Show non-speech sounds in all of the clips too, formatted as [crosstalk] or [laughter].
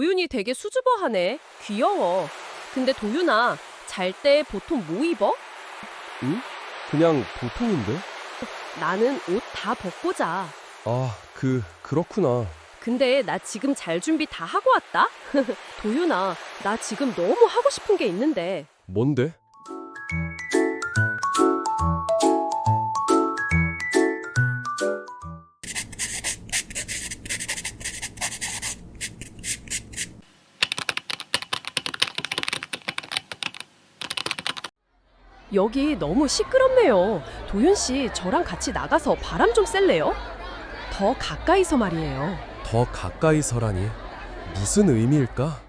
도윤이 되게 수줍어하네. 귀여워. 근데 도윤아, 잘 때 보통 뭐 입어? 응? 그냥 보통인데? 나는 옷 다 벗고 자. 아, 그, 그렇구나. 근데 나 지금 잘 준비 다 하고 왔다? [laughs] 도윤아, 나 지금 너무 하고 싶은 게 있는데. 뭔데? 여기 너무 시끄럽네요. 도윤 씨, 저랑 같이 나가서 바람 좀 쐴래요? 더 가까이서 말이에요. 더 가까이서라니. 무슨 의미일까?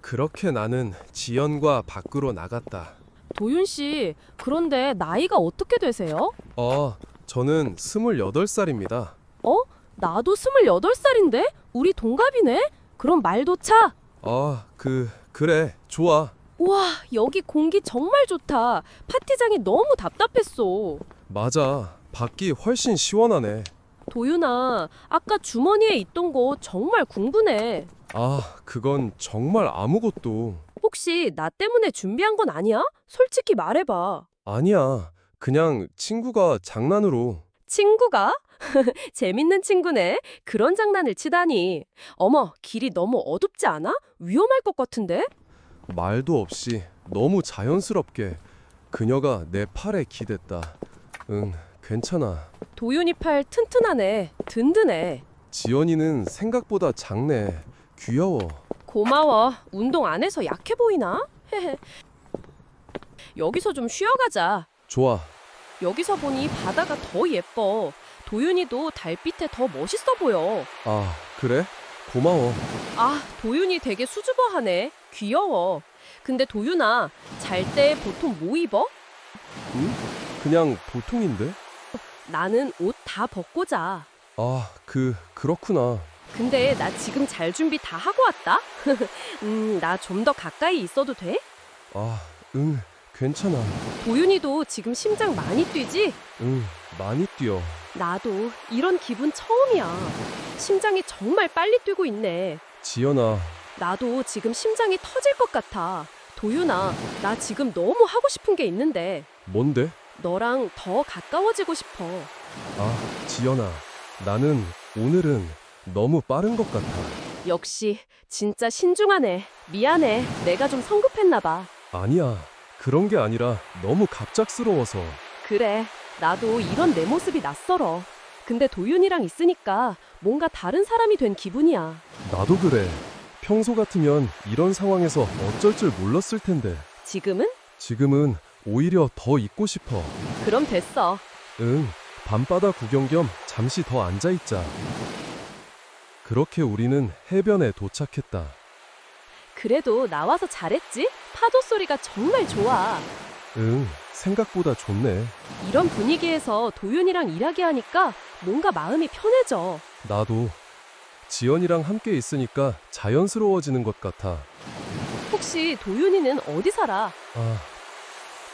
그렇게 나는 지연과 밖으로 나갔다. 도윤 씨, 그런데 나이가 어떻게 되세요? 어, 저는 28살입니다. 어? 나도 28살인데? 우리 동갑이네? 그럼 말도 차. 아, 그, 그래, 좋아. 우와, 여기 공기 정말 좋다. 파티장이 너무 답답했어. 맞아. 밖이 훨씬 시원하네. 도윤아, 아까 주머니에 있던 거 정말 궁금해. 아, 그건 정말 아무것도. 혹시 나 때문에 준비한 건 아니야? 솔직히 말해봐. 아니야. 그냥 친구가 장난으로. 친구가? [laughs] 재밌는 친구네. 그런 장난을 치다니. 어머, 길이 너무 어둡지 않아? 위험할 것 같은데? 말도 없이 너무 자연스럽게 그녀가 내 팔에 기댔다. 응, 괜찮아. 도윤이 팔 튼튼하네. 든든해. 지연이는 생각보다 작네. 귀여워. 고마워. 운동 안 해서 약해 보이나? 여기서 좀 쉬어가자. 좋아. 여기서 보니 바다가 더 예뻐. 도윤이도 달빛에 더 멋있어 보여. 아, 그래? 고마워. 아, 도윤이 되게 수줍어하네. 귀여워. 근데 도윤아, 잘 때 보통 뭐 입어? 응? 그냥 보통인데? 나는 옷 다 벗고 자. 아, 그, 그렇구나. 근데 나 지금 잘 준비 다 하고 왔다? [laughs] 음, 나 좀 더 가까이 있어도 돼? 아, 응, 괜찮아. 도윤이도 지금 심장 많이 뛰지? 응, 많이 뛰어. 나도 이런 기분 처음이야. 심장이 정말 빨리 뛰고 있네. 지연아, 나도 지금 심장이 터질 것 같아. 도윤아, 나 지금 너무 하고 싶은 게 있는데 뭔데? 너랑 더 가까워지고 싶어. 아, 지연아, 나는 오늘은 너무 빠른 것 같아. 역시 진짜 신중하네. 미안해. 내가 좀 성급했나 봐. 아니야, 그런 게 아니라 너무 갑작스러워서. 그래. 나도 이런 내 모습이 낯설어. 근데 도윤이랑 있으니까 뭔가 다른 사람이 된 기분이야. 나도 그래. 평소 같으면 이런 상황에서 어쩔 줄 몰랐을 텐데. 지금은? 지금은 오히려 더 있고 싶어. 그럼 됐어. 응, 밤바다 구경 겸 잠시 더 앉아있자. 그렇게 우리는 해변에 도착했다. 그래도 나와서 잘했지? 파도 소리가 정말 좋아. 응, 생각보다 좋네. 이런 분위기에서 도윤이랑 일하게 하니까 뭔가 마음이 편해져. 나도 지연이랑 함께 있으니까 자연스러워지는 것 같아. 혹시 도윤이는 어디 살아? 아,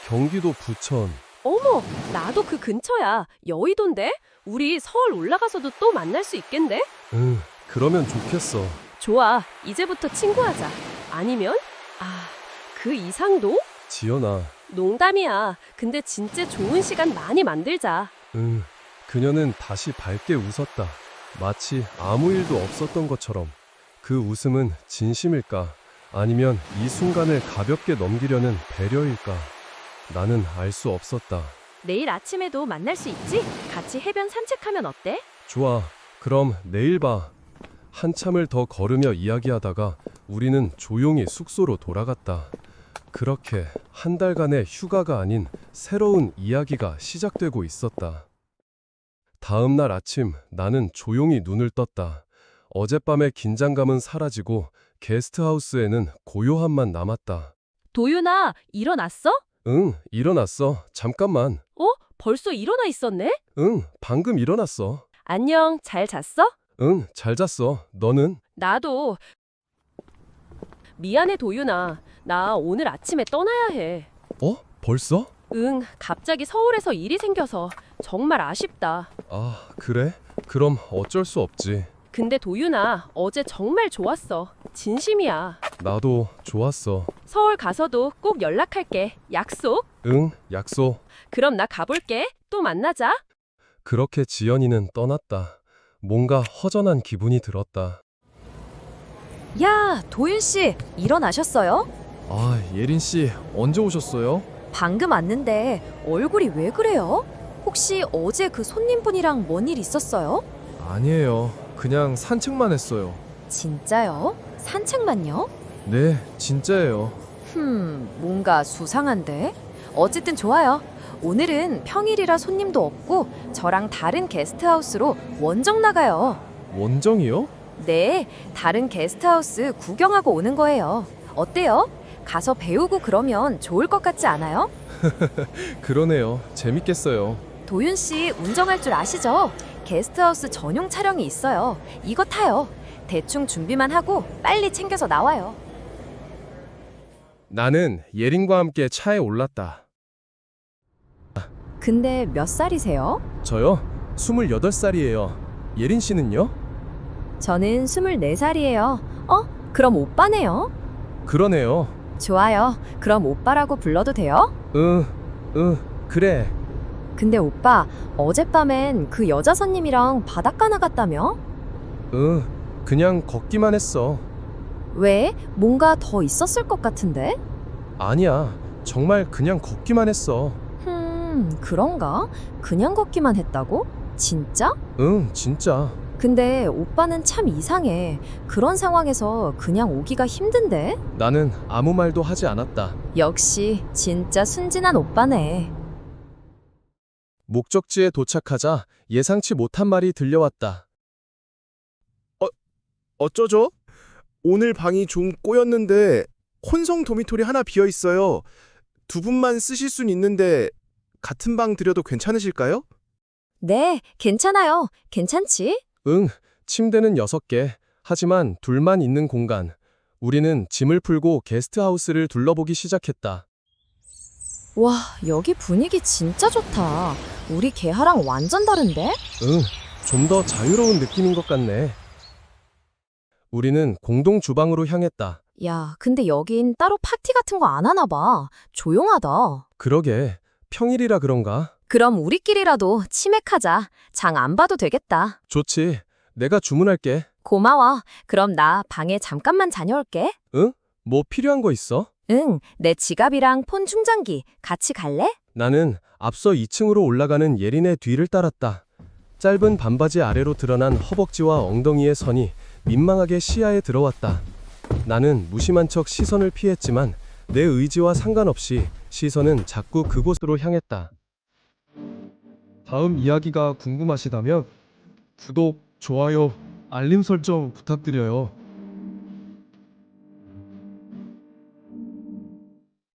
경기도 부천. 어머, 나도 그 근처야. 여의도인데? 우리 서울 올라가서도 또 만날 수 있겠네? 응, 그러면 좋겠어. 좋아. 이제부터 친구하자. 아니면? 아, 그 이상도? 지연아, 농담이야. 근데 진짜 좋은 시간 많이 만들자. 응, 그녀는 다시 밝게 웃었다. 마치 아무 일도 없었던 것처럼. 그 웃음은 진심일까? 아니면 이 순간을 가볍게 넘기려는 배려일까? 나는 알 수 없었다. 내일 아침에도 만날 수 있지? 같이 해변 산책하면 어때? 좋아. 그럼 내일 봐. 한참을 더 걸으며 이야기하다가 우리는 조용히 숙소로 돌아갔다. 그렇게 한 달간의 휴가가 아닌 새로운 이야기가 시작되고 있었다. 다음 날 아침 나는 조용히 눈을 떴다. 어젯밤의 긴장감은 사라지고 게스트하우스에는 고요함만 남았다. 도윤아, 일어났어? 응, 일어났어. 잠깐만. 어? 벌써 일어나 있었네? 응, 방금 일어났어. 안녕, 잘 잤어? 응, 잘 잤어. 너는? 나도. 미안해, 도윤아. 나 오늘 아침에 떠나야 해. 어? 벌써? 응, 갑자기 서울에서 일이 생겨서 정말 아쉽다. 아, 그래? 그럼 어쩔 수 없지. 근데 도윤아, 어제 정말 좋았어. 진심이야. 나도 좋았어. 서울 가서도 꼭 연락할게. 약속. 응, 약속. 그럼 나 가볼게. 또 만나자. 그렇게 지연이는 떠났다. 뭔가 허전한 기분이 들었다. 야, 도윤 씨, 일어나셨어요? 아, 예린 씨 언제 오셨어요? 방금 왔는데 얼굴이 왜 그래요? 혹시 어제 그 손님분이랑 뭔 일 있었어요? 아니에요. 그냥 산책만 했어요. 진짜요? 산책만요? 네, 진짜예요. 흠, 뭔가 수상한데? 어쨌든 좋아요. 오늘은 평일이라 손님도 없고 저랑 다른 게스트하우스로 원정 나가요. 원정이요? 네, 다른 게스트하우스 구경하고 오는 거예요. 어때요? 가서 배우고 그러면 좋을 것 같지 않아요? [laughs] 그러네요. 재밌겠어요. 도윤 씨 운전할 줄 아시죠? 게스트하우스 전용 차량이 있어요. 이거 타요. 대충 준비만 하고 빨리 챙겨서 나와요. 나는 예린과 함께 차에 올랐다. 근데 몇 살이세요? 저요? 28살이에요. 예린 씨는요? 저는 24살이에요. 어? 그럼 오빠네요. 그러네요. 좋아요. 그럼 오빠라고 불러도 돼요? 응, 응, 그래. 근데 오빠, 어젯밤엔 그 여자 손님이랑 바닷가 나갔다며? 응, 그냥 걷기만 했어. 왜? 뭔가 더 있었을 것 같은데? 아니야. 정말 그냥 걷기만 했어. 흠, 그런가? 그냥 걷기만 했다고? 진짜? 응, 진짜. 근데 오빠는 참 이상해. 그런 상황에서 그냥 오기가 힘든데? 나는 아무 말도 하지 않았다. 역시 진짜 순진한 오빠네. 목적지에 도착하자 예상치 못한 말이 들려왔다. 어쩌죠? 오늘 방이 좀 꼬였는데 혼성 도미토리 하나 비어 있어요. 두 분만 쓰실 순 있는데 같은 방 드려도 괜찮으실까요? 네, 괜찮아요. 괜찮지? 응, 침대는 6개. 하지만 둘만 있는 공간. 우리는 짐을 풀고 게스트하우스를 둘러보기 시작했다. 와, 여기 분위기 진짜 좋다. 우리 개하랑 완전 다른데? 응, 좀 더 자유로운 느낌인 것 같네. 우리는 공동 주방으로 향했다. 야, 근데 여긴 따로 파티 같은 거 안 하나 봐. 조용하다. 그러게, 평일이라 그런가? 그럼 우리끼리라도 치맥하자. 장 안 봐도 되겠다. 좋지. 내가 주문할게. 고마워. 그럼 나 방에 잠깐만 다녀올게. 뭐 필요한 거 있어? 응, 내 지갑이랑 폰 충전기 같이 갈래? 나는 앞서 2층으로 올라가는 예린의 뒤를 따랐다. 짧은 반바지 아래로 드러난 허벅지와 엉덩이의 선이 민망하게 시야에 들어왔다. 나는 무심한 척 시선을 피했지만 내 의지와 상관없이 시선은 자꾸 그곳으로 향했다. 다음 이야기가 궁금하시다면 구독, 좋아요, 알림 설정 부탁드려요.